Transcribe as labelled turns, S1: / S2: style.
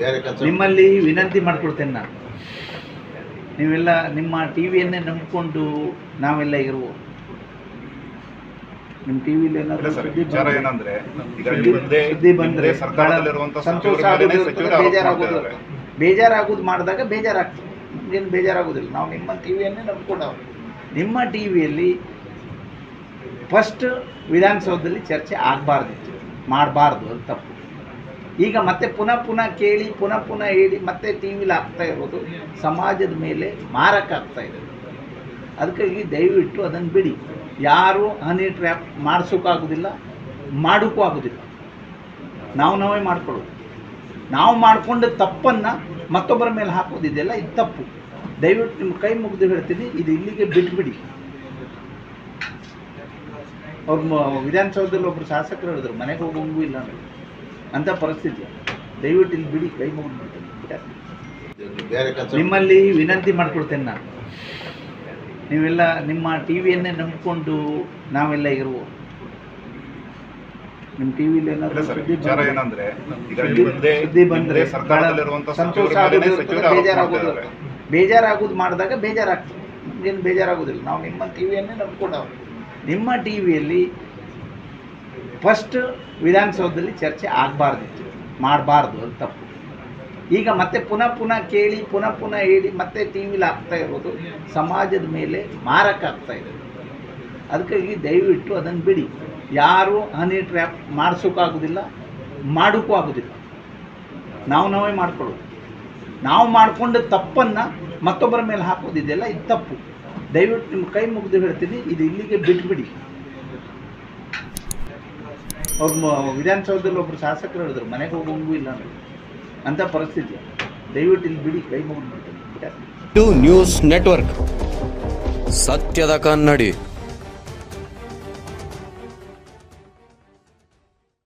S1: ಬೇರೆ ಕೆಲಸ
S2: ನಿಮ್ಮಲ್ಲಿ ವಿನಂತಿ ಮಾಡ್ಕೊಡ್ತೇನೆ ನಾನು. ನೀವೆಲ್ಲ ನಿಮ್ಮ ಟಿ ವಿಯನ್ನೇ ನಂಬಿಕೊಂಡು ನಾವೆಲ್ಲ ಇರುವ ನಿಮ್ಮ ಟಿ ವಿಲಿ
S3: ವಿಚಾರ ಏನಂದ್ರೆ ಈಗ ನಿಮ್ಮದೇ
S2: ಸುದ್ದಿ ಬಂದ್ರೆ ಸಂತೋಷ ಬೇಜಾರಾಗೋದು ಮಾಡಿದಾಗ ಬೇಜಾರಾಗ್ತದೆ. ಏನು ಬೇಜಾರಾಗೋದಿಲ್ಲ. ನಾವು ನಿಮ್ಮ ಟಿ ವಿಯನ್ನೇ ನಂಬ್ಕೊಂಡವ್ರು. ನಿಮ್ಮ ಟಿ ವಿಯಲ್ಲಿ ಫಸ್ಟ್ ವಿಧಾನಸೌಧದಲ್ಲಿ ಚರ್ಚೆ ಆಗಬಾರ್ದಿತ್ತು. ಮಾಡಬಾರ್ದು ಅದು ತಪ್ಪು. ಈಗ ಮತ್ತೆ ಪುನಃ ಪುನಃ ಕೇಳಿ, ಪುನಃ ಪುನಃ ಹೇಳಿ ಮತ್ತೆ ಟಿ ವಿಲಿ ಆಗ್ತಾ ಇರೋದು ಸಮಾಜದ ಮೇಲೆ ಮಾರಕ ಆಗ್ತಾ ಇದೆ. ಅದಕ್ಕಾಗಿ ದಯವಿಟ್ಟು ಅದನ್ನು ಬಿಡಿ. ಯಾರು ಹನಿ ಟ್ರ್ಯಾಪ್ ಮಾಡಿಸೋಕ್ಕಾಗೋದಿಲ್ಲ ಮಾಡೋಕ್ಕೂ ಆಗೋದಿಲ್ಲ. ನಾವು ನಾವೇ ಮಾಡ್ಕೊಳ್ಳೋದು. ನಾವು ಮಾಡಿಕೊಂಡ ತಪ್ಪನ್ನು ಮತ್ತೊಬ್ಬರ ಮೇಲೆ ಹಾಕೋದಿದೆಯಲ್ಲ ಇದು ತಪ್ಪು. ದಯವಿಟ್ಟು ನಿಮ್ಮ ಕೈ ಮುಗಿದು ಹೇಳ್ತೀನಿ, ಇದು ಇಲ್ಲಿಗೆ ಬಿಟ್ಬಿಡಿ. ಅವ್ರು ವಿಧಾನಸೌಧದಲ್ಲಿ ಒಬ್ಬರು ಶಾಸಕರು ಹೇಳಿದ್ರು, ಮನೆಗೆ ಹೋಗೋಂಗೂ ಇಲ್ಲ ಅನ್ನೋದು ಅಂಥ ಪರಿಸ್ಥಿತಿ. ದಯವಿಟ್ಟು ಇಲ್ಲಿ ಬಿಡಿ ಕೈ ಮುಗಿದು ಬಿಡ್ತೇನೆ ನಿಮ್ಮಲ್ಲಿ ವಿನಂತಿ ಮಾಡ್ಕೊಡ್ತೇನೆ ನಾನು. ನೀವೆಲ್ಲ ನಿಮ್ಮ ಟಿ ವಿಯನ್ನೇ ನಂಬಿಕೊಂಡು ನಾವೆಲ್ಲ ಇರುವ ನಿಮ್ಮ ಟಿ ವಿಲಿ ಏನಾದರೂ ಸುದ್ದಿ ಬಂದ್ರೆ ಸಂತೋಷ ಆಗೋದು ಬೇಜಾರಾಗೋದು. ಮಾಡಿದಾಗ ಬೇಜಾರಾಗ್ತದೆ. ಏನು ಬೇಜಾರಾಗೋದಿಲ್ಲ. ನಾವು ನಿಮ್ಮ ಟಿವಿಯನ್ನೇ ವಿಯನ್ನೇ ನಂಬ್ಕೊಂಡವ್ರು. ನಿಮ್ಮ ಟಿ ವಿಯಲ್ಲಿ ಫಸ್ಟ್ ವಿಧಾನಸೌಧದಲ್ಲಿ ಚರ್ಚೆ ಆಗಬಾರ್ದಿತ್ತು, ಮಾಡಬಾರ್ದು ಅದು ತಪ್ಪು. ಈಗ ಮತ್ತೆ ಪುನಃ ಪುನಃ ಕೇಳಿ, ಪುನಃ ಪುನಃ ಹೇಳಿ ಮತ್ತೆ ಟಿ ವಿಲಿ ಆಗ್ತಾ ಇರೋದು ಸಮಾಜದ ಮೇಲೆ ಮಾರಕ ಆಗ್ತಾ ಇದೆ. ಅದಕ್ಕಾಗಿ ದಯವಿಟ್ಟು ಅದನ್ನು ಬಿಡಿ. ಯಾರು ಹನಿ ಟ್ರ್ಯಾಪ್ ಮಾಡಿಸೋಕ್ಕಾಗೋದಿಲ್ಲ ಮಾಡೋಕ್ಕೂ ಆಗೋದಿಲ್ಲ. ನಾವು ನಾವೇ ಮಾಡ್ಕೊಳ್ಳೋದು. ನಾವು ಮಾಡಿಕೊಂಡ ತಪ್ಪನ್ನು ಮತ್ತೊಬ್ಬರ ಮೇಲೆ ಹಾಕೋದಿದೆಯಲ್ಲ, ಇದು ತಪ್ಪು. ದಯವಿಟ್ಟು ನಿಮ್ಮ ಕೈ ಮುಗಿದು ಹೇಳ್ತೀನಿ, ಇದು ಇಲ್ಲಿಗೆ ಬಿಟ್ಬಿಡಿ. ಅವ್ರು ವಿಧಾನಸೌಧದಲ್ಲಿ ಒಬ್ಬರು ಶಾಸಕರು ಹೇಳಿದ್ರು, ಮನೆಗೆ ಹೋಗೋಂಗೂ ಇಲ್ಲ ಅಂತ. ಪರಿಸ್ಥಿತಿ. ದಯವಿಟ್ಟು ಇಲ್ಲಿ ಬಿಡಿ, ಕೈ
S4: ಮುಗಿದ್ಬಿಟ್ಟು. News network. ಸತ್ಯದ ಕನ್ನಡಿ.